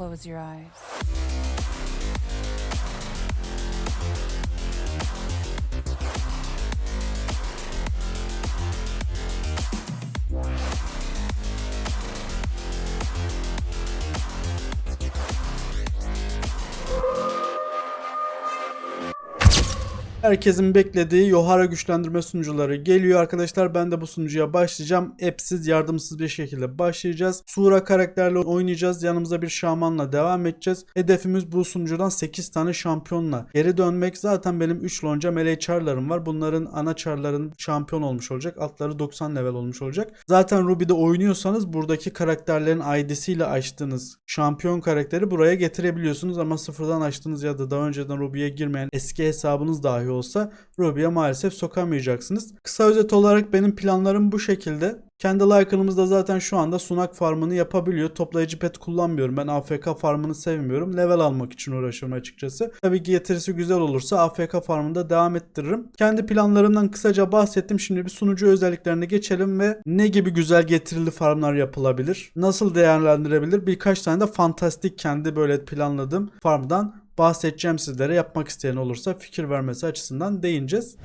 close your eyes. Herkesin beklediği Yohara güçlendirme sunucuları geliyor arkadaşlar. Ben de bu sunucuya başlayacağım. App'siz, yardımsız bir şekilde başlayacağız. Sura karakterle oynayacağız. Yanımıza bir şamanla devam edeceğiz. Hedefimiz bu sunucudan 8 tane şampiyonla geri dönmek. Zaten benim 3 lonca melee charlarım var. Bunların ana charların şampiyon olmuş olacak. Altları 90 level olmuş olacak. Zaten Ruby'de oynuyorsanız buradaki karakterlerin ID'siyle açtığınız şampiyon karakteri buraya getirebiliyorsunuz ama sıfırdan açtığınız ya da daha önceden Ruby'ye girmeyen eski hesabınız dahi olsa Ruby'ye maalesef sokamayacaksınız. Kısa özet olarak benim planlarım bu şekilde. Kendi like'ınımızda zaten şu anda sunak farmını yapabiliyor. Toplayıcı pet kullanmıyorum. Ben AFK farmını sevmiyorum. Level almak için uğraşıyorum açıkçası. Tabii ki getirisi güzel olursa AFK farmında devam ettiririm. Kendi planlarımdan kısaca bahsettim. Şimdi bir sunucu özelliklerine geçelim ve ne gibi güzel getirili farmlar yapılabilir? Nasıl değerlendirebilir? Birkaç tane de fantastik kendi böyle planladığım farmdan bahsedeceğim sizlere yapmak isteyen olursa fikir vermesi açısından değineceğiz.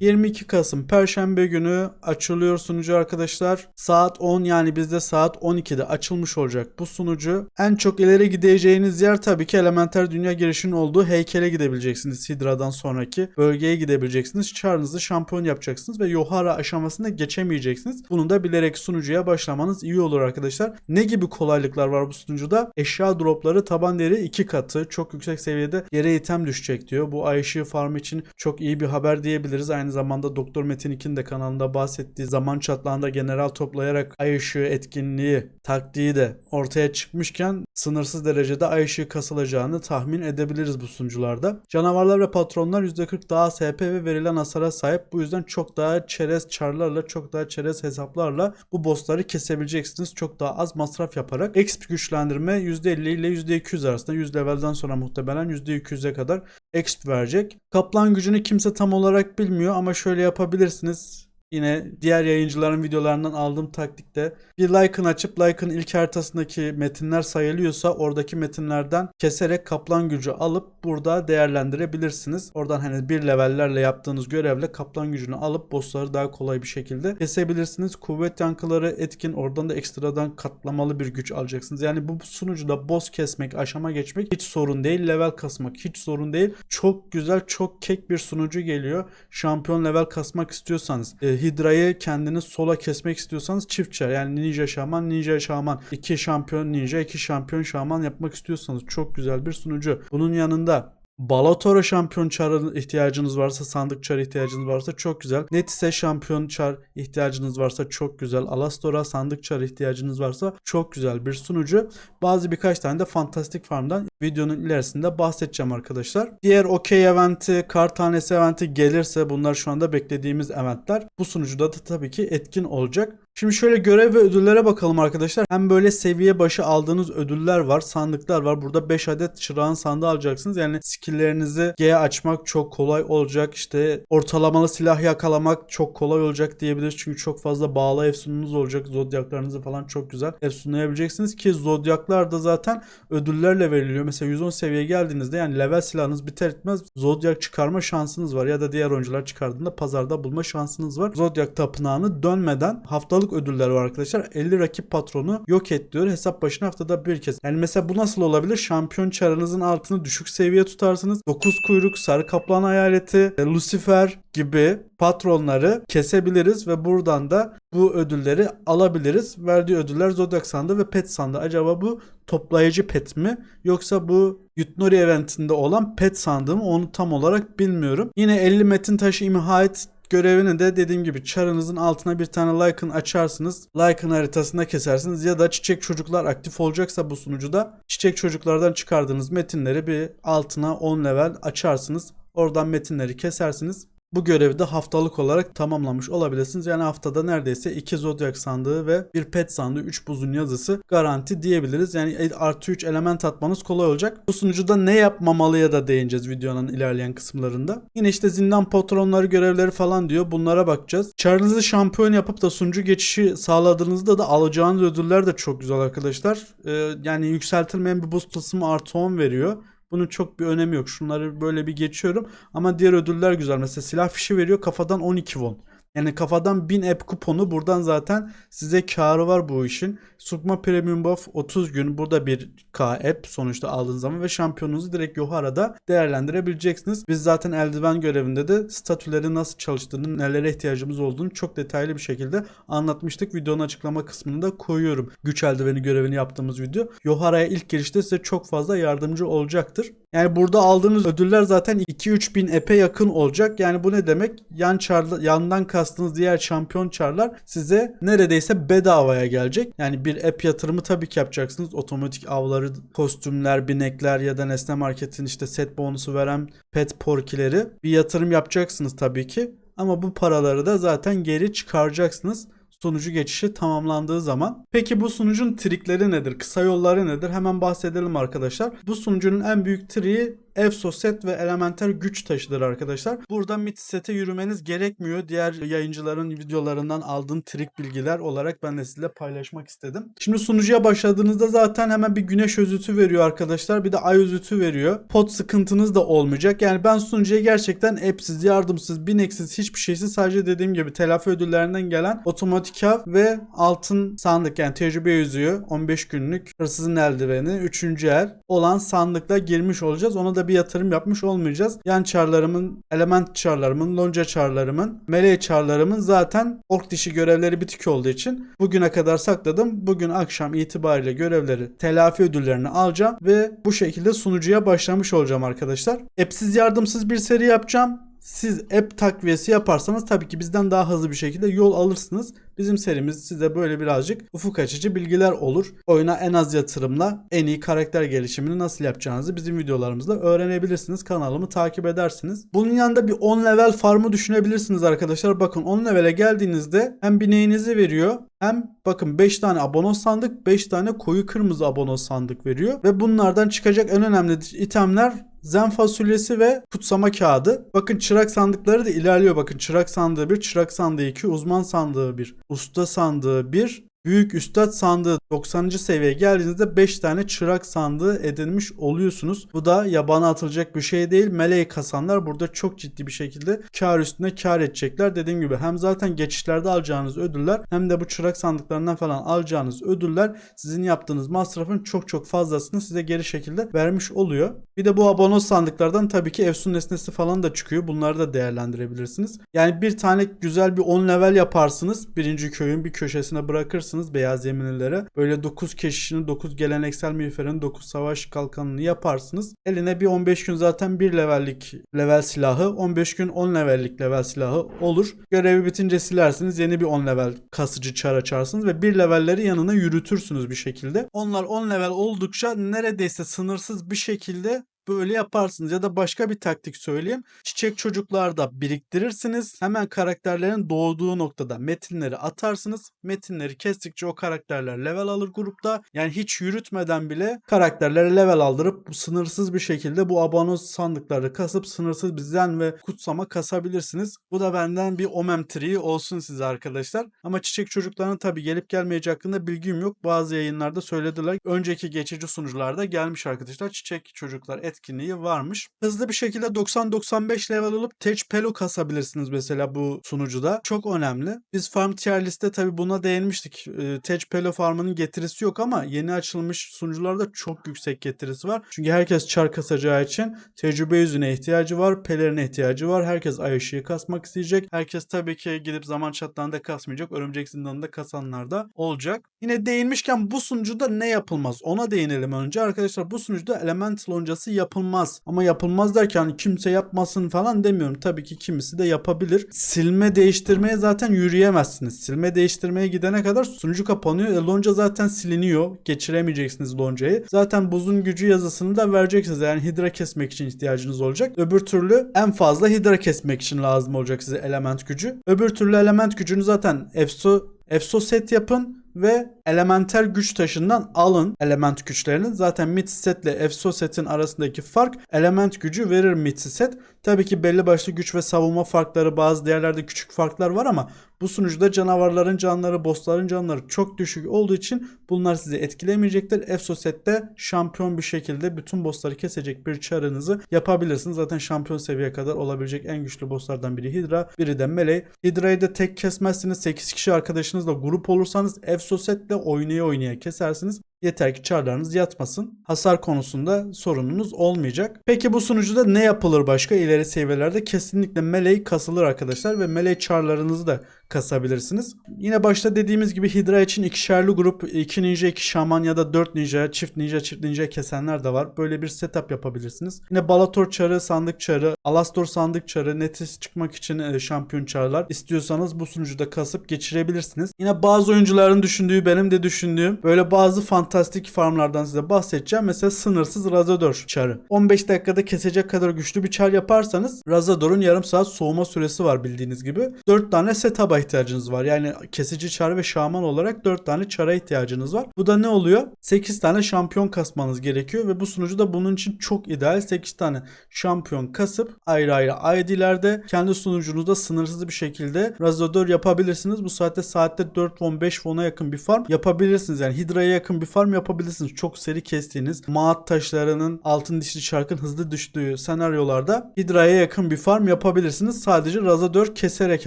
22 Kasım Perşembe günü açılıyor sunucu arkadaşlar. Saat 10 yani bizde saat 12'de açılmış olacak bu sunucu. En çok ileri gideceğiniz yer tabii ki Elementer Dünya girişinin olduğu heykele gidebileceksiniz. Hidra'dan sonraki bölgeye gidebileceksiniz. Çarınızı şampiyon yapacaksınız ve Yohara aşamasına geçemeyeceksiniz. Bunu da bilerek sunucuya başlamanız iyi olur arkadaşlar. Ne gibi kolaylıklar var bu sunucuda? Eşya dropları taban değeri 2 katı. Çok yüksek seviyede yere item düşecek diyor. Bu ay ışığı farm için çok iyi bir haber diyebiliriz. Aynı zamanda Doktor Metin 2'nin de kanalında bahsettiği zaman çatlağında general toplayarak ay ışığı etkinliği taktiği de ortaya çıkmışken sınırsız derecede ay ışığı kasılacağını tahmin edebiliriz bu sunucularda. Canavarlar ve patronlar %40 daha SP ve verilen hasara sahip. Bu yüzden çok daha çerez çarlarla, çok daha çerez hesaplarla bu bossları kesebileceksiniz. Çok daha az masraf yaparak. Exp güçlendirme %50 ile %200 arasında. 100 levelden sonra muhtemelen %200'e kadar exp verecek. Kaplan gücünü kimse tam olarak bilmiyor ama şöyle yapabilirsiniz. Yine diğer yayıncıların videolarından aldığım taktikte bir like'ın açıp like'ın ilk haritasındaki metinler sayılıyorsa oradaki metinlerden keserek kaplan gücü alıp burada değerlendirebilirsiniz. Oradan hani bir levellerle yaptığınız görevle kaplan gücünü alıp bossları daha kolay bir şekilde kesebilirsiniz. Kuvvet yankıları etkin oradan da ekstradan katlamalı bir güç alacaksınız. Yani bu sunucuda boss kesmek, aşama geçmek hiç sorun değil. Level kasmak hiç sorun değil. Çok güzel, çok kek bir sunucu geliyor. Şampiyon level kasmak istiyorsanız, e, Hidra'yı kendiniz sola kesmek istiyorsanız çift. Yani ninja şaman, ninja şaman. iki şampiyon ninja, iki şampiyon şaman yapmak istiyorsanız çok güzel bir sunucu. Bunun yanında Balatora şampiyon çarı ihtiyacınız varsa, sandık çar ihtiyacınız varsa çok güzel. Netise şampiyon çar ihtiyacınız varsa çok güzel. Alastora sandık çar ihtiyacınız varsa çok güzel bir sunucu. Bazı birkaç tane de fantastik farmdan videonun ilerisinde bahsedeceğim arkadaşlar. Diğer okey eventi, kar tanesi eventi gelirse bunlar şu anda beklediğimiz eventler. Bu sunucuda da tabii ki etkin olacak. Şimdi şöyle görev ve ödüllere bakalım arkadaşlar. Hem böyle seviye başı aldığınız ödüller var, sandıklar var. Burada 5 adet çırağın sandığı alacaksınız. Yani skilllerinizi G açmak çok kolay olacak. İşte ortalamalı silah yakalamak çok kolay olacak diyebiliriz. Çünkü çok fazla bağlı efsununuz olacak. Zodyaklarınızı falan çok güzel efsunlayabileceksiniz ki zodyaklar da zaten ödüllerle veriliyor. Mesela 110 seviyeye geldiğinizde yani level silahınız biter etmez zodyak çıkarma şansınız var ya da diğer oyuncular çıkardığında pazarda bulma şansınız var. Zodyak tapınağını dönmeden haftalık ödüller var arkadaşlar. 50 rakip patronu yok et diyor. Hesap başına haftada bir kez. Yani mesela bu nasıl olabilir? Şampiyon çarınızın altını düşük seviye tutarsınız. 9 kuyruk, sarı kaplan hayaleti, e, Lucifer gibi patronları kesebiliriz ve buradan da bu ödülleri alabiliriz. Verdiği ödüller Zodiac sandığı ve pet sandığı. Acaba bu toplayıcı pet mi yoksa bu Yutnori eventinde olan pet sandığı onu tam olarak bilmiyorum. Yine 50 metin taşı imha et görevini de dediğim gibi çarınızın altına bir tane like'ın açarsınız. Like'ın haritasında kesersiniz ya da çiçek çocuklar aktif olacaksa bu sunucuda çiçek çocuklardan çıkardığınız metinleri bir altına 10 level açarsınız. Oradan metinleri kesersiniz. Bu görevi de haftalık olarak tamamlamış olabilirsiniz. Yani haftada neredeyse 2 zodyak sandığı ve bir pet sandığı 3 buzun yazısı garanti diyebiliriz. Yani artı 3 element atmanız kolay olacak. Bu sunucuda ne yapmamalıya da değineceğiz videonun ilerleyen kısımlarında. Yine işte zindan patronları görevleri falan diyor. Bunlara bakacağız. Charles'ı şampiyon yapıp da sunucu geçişi sağladığınızda da alacağınız ödüller de çok güzel arkadaşlar. Ee, yani yükseltilmeyen bir boost tılsımı artı 10 veriyor. Bunun çok bir önemi yok. Şunları böyle bir geçiyorum. Ama diğer ödüller güzel. Mesela silah fişi veriyor kafadan 12 won. Yani kafadan 1000 app kuponu buradan zaten size karı var bu işin. Sukma Premium Buff 30 gün burada bir K app sonuçta aldığınız zaman ve şampiyonunuzu direkt Yohara'da değerlendirebileceksiniz. Biz zaten eldiven görevinde de statülerin nasıl çalıştığını, nelere ihtiyacımız olduğunu çok detaylı bir şekilde anlatmıştık. Videonun açıklama kısmını da koyuyorum. Güç eldiveni görevini yaptığımız video. Yohara'ya ilk girişte size çok fazla yardımcı olacaktır. Yani burada aldığınız ödüller zaten 2-3 bin epe yakın olacak. Yani bu ne demek? Yan çarla, yandan kastınız diğer şampiyon çarlar size neredeyse bedavaya gelecek. Yani bir app yatırımı tabii ki yapacaksınız. Otomatik avları, kostümler, binekler ya da Nesne Market'in işte set bonusu veren pet porkileri bir yatırım yapacaksınız tabii ki. Ama bu paraları da zaten geri çıkaracaksınız sunucu geçişi tamamlandığı zaman. Peki bu sunucun trikleri nedir? Kısa yolları nedir? Hemen bahsedelim arkadaşlar. Bu sunucunun en büyük triği EFSO set ve elementer güç taşıdır arkadaşlar. Burada mid sete yürümeniz gerekmiyor. Diğer yayıncıların videolarından aldığım trik bilgiler olarak ben de sizinle paylaşmak istedim. Şimdi sunucuya başladığınızda zaten hemen bir güneş özütü veriyor arkadaşlar. Bir de ay özütü veriyor. Pot sıkıntınız da olmayacak. Yani ben sunucuya gerçekten app'siz, yardımsız, bineksiz, hiçbir şeysiz sadece dediğim gibi telafi ödüllerinden gelen otomatik av ve altın sandık yani tecrübe yüzüğü 15 günlük hırsızın eldiveni 3. el olan sandıkla girmiş olacağız. Ona da bir yatırım yapmış olmayacağız. Yan çarlarımın, element çarlarımın, lonca çarlarımın, meleği çarlarımın zaten ork dişi görevleri bitik olduğu için bugüne kadar sakladım. Bugün akşam itibariyle görevleri, telafi ödüllerini alacağım ve bu şekilde sunucuya başlamış olacağım arkadaşlar. App'siz yardımsız bir seri yapacağım. Siz app takviyesi yaparsanız tabii ki bizden daha hızlı bir şekilde yol alırsınız. Bizim serimiz size böyle birazcık ufuk açıcı bilgiler olur. Oyuna en az yatırımla en iyi karakter gelişimini nasıl yapacağınızı bizim videolarımızda öğrenebilirsiniz. Kanalımı takip edersiniz. Bunun yanında bir 10 level farmı düşünebilirsiniz arkadaşlar. Bakın 10 levele geldiğinizde hem bineğinizi veriyor hem bakın 5 tane abonos sandık 5 tane koyu kırmızı abonos sandık veriyor. Ve bunlardan çıkacak en önemli itemler zen fasulyesi ve kutsama kağıdı. Bakın çırak sandıkları da ilerliyor. Bakın çırak sandığı 1, çırak sandığı 2, uzman sandığı 1, usta sandığı 1, Büyük Üstad sandığı 90. seviyeye geldiğinizde 5 tane çırak sandığı edinmiş oluyorsunuz. Bu da yabana atılacak bir şey değil. Meleği kasanlar burada çok ciddi bir şekilde kar üstüne kar edecekler. Dediğim gibi hem zaten geçişlerde alacağınız ödüller hem de bu çırak sandıklarından falan alacağınız ödüller sizin yaptığınız masrafın çok çok fazlasını size geri şekilde vermiş oluyor. Bir de bu abonos sandıklardan tabii ki Efsun nesnesi falan da çıkıyor. Bunları da değerlendirebilirsiniz. Yani bir tane güzel bir 10 level yaparsınız. Birinci köyün bir köşesine bırakırsınız beyaz yeminlilere. Böyle 9 keşişini, 9 geleneksel miğferin, 9 savaş kalkanını yaparsınız. Eline bir 15 gün zaten bir levellik level silahı, 15 gün 10 levellik level silahı olur. Görevi bitince silersiniz. Yeni bir 10 level kasıcı çar açarsınız ve bir levelleri yanına yürütürsünüz bir şekilde. Onlar 10 level oldukça neredeyse sınırsız bir şekilde böyle yaparsınız ya da başka bir taktik söyleyeyim. Çiçek çocuklarda biriktirirsiniz. Hemen karakterlerin doğduğu noktada metinleri atarsınız. Metinleri kestikçe o karakterler level alır grupta. Yani hiç yürütmeden bile karakterleri level aldırıp sınırsız bir şekilde bu abonos sandıkları kasıp sınırsız bir zen ve kutsama kasabilirsiniz. Bu da benden bir omem triği olsun size arkadaşlar. Ama çiçek çocuklarının tabi gelip gelmeyeceği hakkında bilgim yok. Bazı yayınlarda söylediler. Önceki geçici sunucularda gelmiş arkadaşlar. Çiçek çocuklar et etkinliği varmış. Hızlı bir şekilde 90-95 level olup Tech Pelo kasabilirsiniz mesela bu sunucuda. Çok önemli. Biz Farm Tier List'te tabi buna değinmiştik. E, Tech Pelo farmının getirisi yok ama yeni açılmış sunucularda çok yüksek getirisi var. Çünkü herkes çar kasacağı için tecrübe yüzüne ihtiyacı var. Pelerine ihtiyacı var. Herkes ay kasmak isteyecek. Herkes tabii ki gidip zaman çatlarında kasmayacak. Örümcek zindanında kasanlar da olacak. Yine değinmişken bu sunucuda ne yapılmaz? Ona değinelim önce. Arkadaşlar bu sunucuda element loncası yapılmaz yapılmaz. Ama yapılmaz derken hani kimse yapmasın falan demiyorum. Tabii ki kimisi de yapabilir. Silme değiştirmeye zaten yürüyemezsiniz. Silme değiştirmeye gidene kadar sunucu kapanıyor. E, lonca zaten siliniyor. Geçiremeyeceksiniz loncayı. Zaten buzun gücü yazısını da vereceksiniz. Yani hidra kesmek için ihtiyacınız olacak. Öbür türlü en fazla hidra kesmek için lazım olacak size element gücü. Öbür türlü element gücünü zaten EFSO EFSO set yapın ve elementer güç taşından alın element güçlerini. Zaten mid set ile EFSO setin arasındaki fark element gücü verir mid set. Tabii ki belli başlı güç ve savunma farkları bazı yerlerde küçük farklar var ama bu sunucuda canavarların canları, bossların canları çok düşük olduğu için bunlar sizi etkilemeyecektir. EFSO sette şampiyon bir şekilde bütün bossları kesecek bir çarınızı yapabilirsiniz. Zaten şampiyon seviye kadar olabilecek en güçlü bosslardan biri Hydra, biri de Melee. Hydra'yı da tek kesmezsiniz. 8 kişi arkadaşınızla grup olursanız EFSO setle oynaya oynaya kesersiniz. Yeter ki çarlarınız yatmasın. Hasar konusunda sorununuz olmayacak. Peki bu sunucuda ne yapılır başka ileri seviyelerde? Kesinlikle melee kasılır arkadaşlar ve melee çarlarınızı da kasabilirsiniz. Yine başta dediğimiz gibi Hydra için ikişerli grup 2 ninja 2 şaman ya da 4 ninja çift ninja çift ninja kesenler de var. Böyle bir setup yapabilirsiniz. Yine Balator çarı, sandık çarı, Alastor sandık çarı, Netis çıkmak için e, şampiyon çarlar istiyorsanız bu sunucuda kasıp geçirebilirsiniz. Yine bazı oyuncuların düşündüğü benim de düşündüğüm böyle bazı fantastik farmlardan size bahsedeceğim. Mesela sınırsız Razador çarı. 15 dakikada kesecek kadar güçlü bir çar yaparsanız Razador'un yarım saat soğuma süresi var bildiğiniz gibi. 4 tane setup'a ihtiyacınız var. Yani kesici çar ve şaman olarak 4 tane çara ihtiyacınız var. Bu da ne oluyor? 8 tane şampiyon kasmanız gerekiyor ve bu sunucu da bunun için çok ideal. 8 tane şampiyon kasıp ayrı ayrı ID'lerde kendi sunucunuzda sınırsız bir şekilde Razador yapabilirsiniz. Bu saatte saatte 4 won 5 won'a yakın bir farm yapabilirsiniz. Yani Hydra'ya yakın bir farm yapabilirsiniz. Çok seri kestiğiniz maat taşlarının altın dişli çarkın hızlı düştüğü senaryolarda Hydra'ya yakın bir farm yapabilirsiniz. Sadece Razador keserek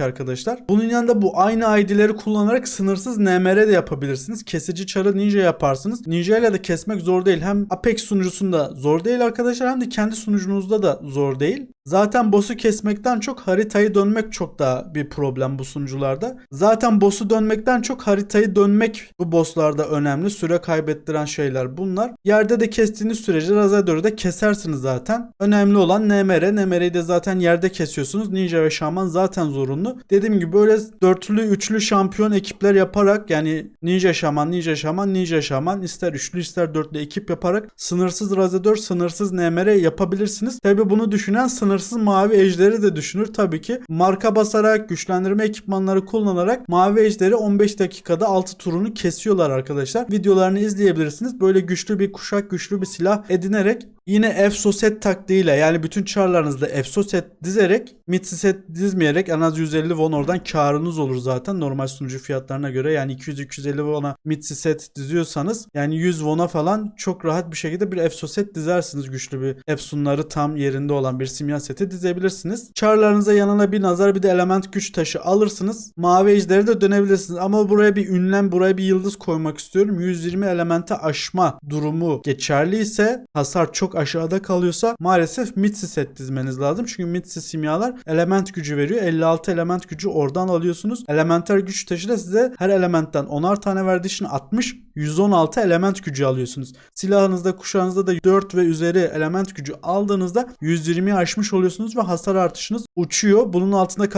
arkadaşlar. Bunun yanında bu aynı ID'leri kullanarak sınırsız NMR de yapabilirsiniz. Kesici çarı ninja yaparsınız. Ninja ile de kesmek zor değil. Hem Apex sunucusunda zor değil arkadaşlar hem de kendi sunucunuzda da zor değil. Zaten boss'u kesmekten çok haritayı dönmek çok daha bir problem bu sunucularda. Zaten boss'u dönmekten çok haritayı dönmek bu boss'larda önemli. Süre kaybettiren şeyler bunlar. Yerde de kestiğiniz sürece Razador'u da kesersiniz zaten. Önemli olan NMR. NMR'yi de zaten yerde kesiyorsunuz. Ninja ve Şaman zaten zorunlu. Dediğim gibi böyle dörtlü, üçlü şampiyon ekipler yaparak yani Ninja Şaman, Ninja Şaman, Ninja Şaman ister üçlü ister dörtlü ekip yaparak sınırsız Razador, sınırsız NMR yapabilirsiniz. Tabi bunu düşünen sınırsız mavi ejderi de düşünür tabii ki. Marka basarak, güçlendirme ekipmanları kullanarak mavi ejderi 15 dakikada 6 turunu kesiyorlar arkadaşlar. Videolarını izleyebilirsiniz. Böyle güçlü bir kuşak, güçlü bir silah edinerek Yine EFSO set taktiğiyle yani bütün çarlarınızda EFSO set dizerek Mitsi set dizmeyerek en az 150 won oradan karınız olur zaten normal sunucu fiyatlarına göre yani 200-250 won'a Mitsi set diziyorsanız yani 100 won'a falan çok rahat bir şekilde bir EFSO set dizersiniz güçlü bir Efsunları tam yerinde olan bir simya seti dizebilirsiniz. Çarlarınıza yanına bir nazar bir de element güç taşı alırsınız. Mavi ejderi de dönebilirsiniz ama buraya bir ünlem buraya bir yıldız koymak istiyorum. 120 elemente aşma durumu geçerli ise hasar çok aşağıda kalıyorsa maalesef Mitsi set dizmeniz lazım. Çünkü Mitsi simyalar element gücü veriyor. 56 element gücü oradan alıyorsunuz. Elementer güç taşı da size her elementten 10'ar tane verdiği için 60 116 element gücü alıyorsunuz. Silahınızda kuşağınızda da 4 ve üzeri element gücü aldığınızda 120'yi aşmış oluyorsunuz ve hasar artışınız uçuyor. Bunun altında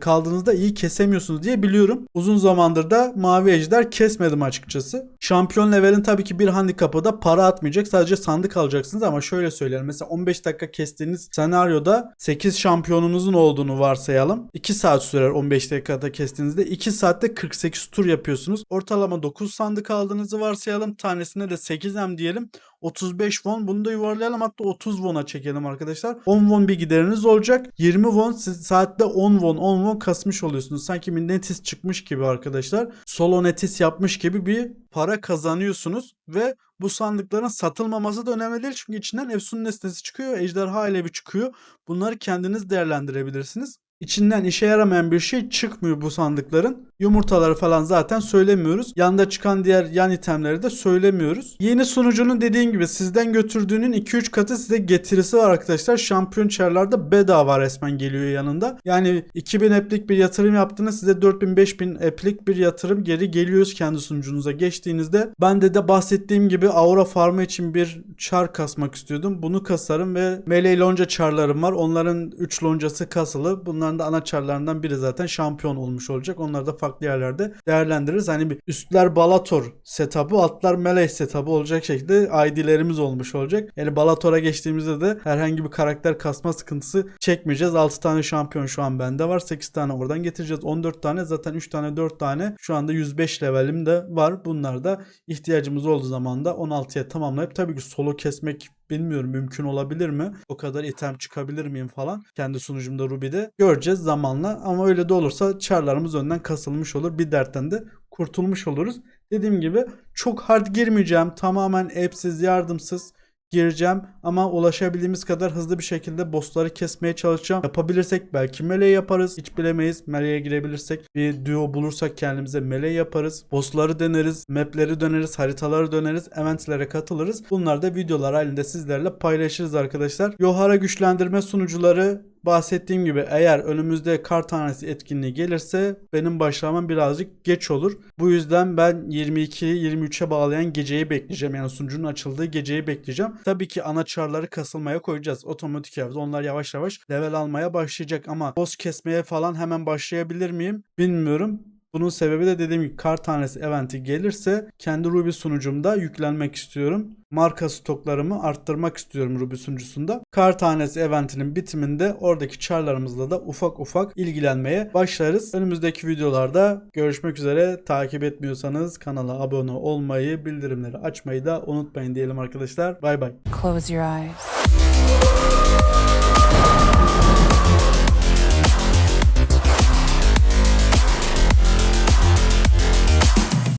kaldığınızda iyi kesemiyorsunuz diye biliyorum. Uzun zamandır da mavi ejder kesmedim açıkçası. Şampiyon levelin tabii ki bir handikapı da para atmayacak. Sadece sandık alacaksınız ama şöyle söyleyelim. Mesela 15 dakika kestiğiniz senaryoda 8 şampiyonunuzun olduğunu varsayalım. 2 saat sürer 15 dakikada kestiğinizde. 2 saatte 48 tur yapıyorsunuz. Ortalama 9 sandık aldığınızı varsayalım. Tanesine de 8M diyelim. 35 won bunu da yuvarlayalım hatta 30 won'a çekelim arkadaşlar. 10 won bir gideriniz olacak. 20 won siz saatte 10 won 10 won kasmış oluyorsunuz. Sanki bir netis çıkmış gibi arkadaşlar. Solo netis yapmış gibi bir para kazanıyorsunuz ve bu sandıkların satılmaması da önemli değil çünkü içinden Efsun nesnesi çıkıyor, ejderha elevi çıkıyor. Bunları kendiniz değerlendirebilirsiniz. İçinden işe yaramayan bir şey çıkmıyor bu sandıkların. Yumurtaları falan zaten söylemiyoruz. Yanda çıkan diğer yan itemleri de söylemiyoruz. Yeni sunucunun dediğim gibi sizden götürdüğünün 2-3 katı size getirisi var arkadaşlar. Şampiyon çarlarda bedava resmen geliyor yanında. Yani 2000 app'lik bir yatırım yaptığında size 4000-5000 app'lik bir yatırım geri geliyoruz kendi sunucunuza geçtiğinizde. Ben de de bahsettiğim gibi Aura Farmı için bir çar kasmak istiyordum. Bunu kasarım ve Melee lonca çarlarım var. Onların 3 loncası kasılı. Bunların da ana çarlarından biri zaten şampiyon olmuş olacak. Onları da farklı yerlerde değerlendiririz. Hani bir üstler Balator setup'ı, altlar Melee setup'ı olacak şekilde ID'lerimiz olmuş olacak. Yani Balator'a geçtiğimizde de herhangi bir karakter kasma sıkıntısı çekmeyeceğiz. 6 tane şampiyon şu an bende var. 8 tane oradan getireceğiz. 14 tane zaten 3 tane 4 tane şu anda 105 levelim de var. Bunlar da ihtiyacımız olduğu zaman da 16'ya tamamlayıp tabii ki solo kesmek Bilmiyorum mümkün olabilir mi? O kadar item çıkabilir miyim falan. Kendi sunucumda Ruby'de. Göreceğiz zamanla ama öyle de olursa çarlarımız önden kasılmış olur. Bir dertten de kurtulmuş oluruz. Dediğim gibi çok hard girmeyeceğim. Tamamen app'siz, yardımsız gireceğim ama ulaşabildiğimiz kadar hızlı bir şekilde bossları kesmeye çalışacağım. Yapabilirsek belki melee yaparız. Hiç bilemeyiz. Meleğe girebilirsek bir duo bulursak kendimize melee yaparız. Bossları deneriz, mapleri döneriz, haritaları döneriz, eventlere katılırız. Bunlar da videolar halinde sizlerle paylaşırız arkadaşlar. Yohara güçlendirme sunucuları bahsettiğim gibi eğer önümüzde kar tanesi etkinliği gelirse benim başlamam birazcık geç olur. Bu yüzden ben 22'yi 23'e bağlayan geceyi bekleyeceğim. Yani sunucunun açıldığı geceyi bekleyeceğim. Tabii ki ana çarları kasılmaya koyacağız. Otomatik yavuz. Onlar yavaş yavaş level almaya başlayacak ama boss kesmeye falan hemen başlayabilir miyim? Bilmiyorum. Bunun sebebi de dediğim gibi kar tanesi eventi gelirse kendi Ruby sunucumda yüklenmek istiyorum. Marka stoklarımı arttırmak istiyorum Ruby sunucusunda. Kar tanesi eventinin bitiminde oradaki çarlarımızla da ufak ufak ilgilenmeye başlarız. Önümüzdeki videolarda görüşmek üzere. Takip etmiyorsanız kanala abone olmayı, bildirimleri açmayı da unutmayın diyelim arkadaşlar. Bay bay. Close your eyes.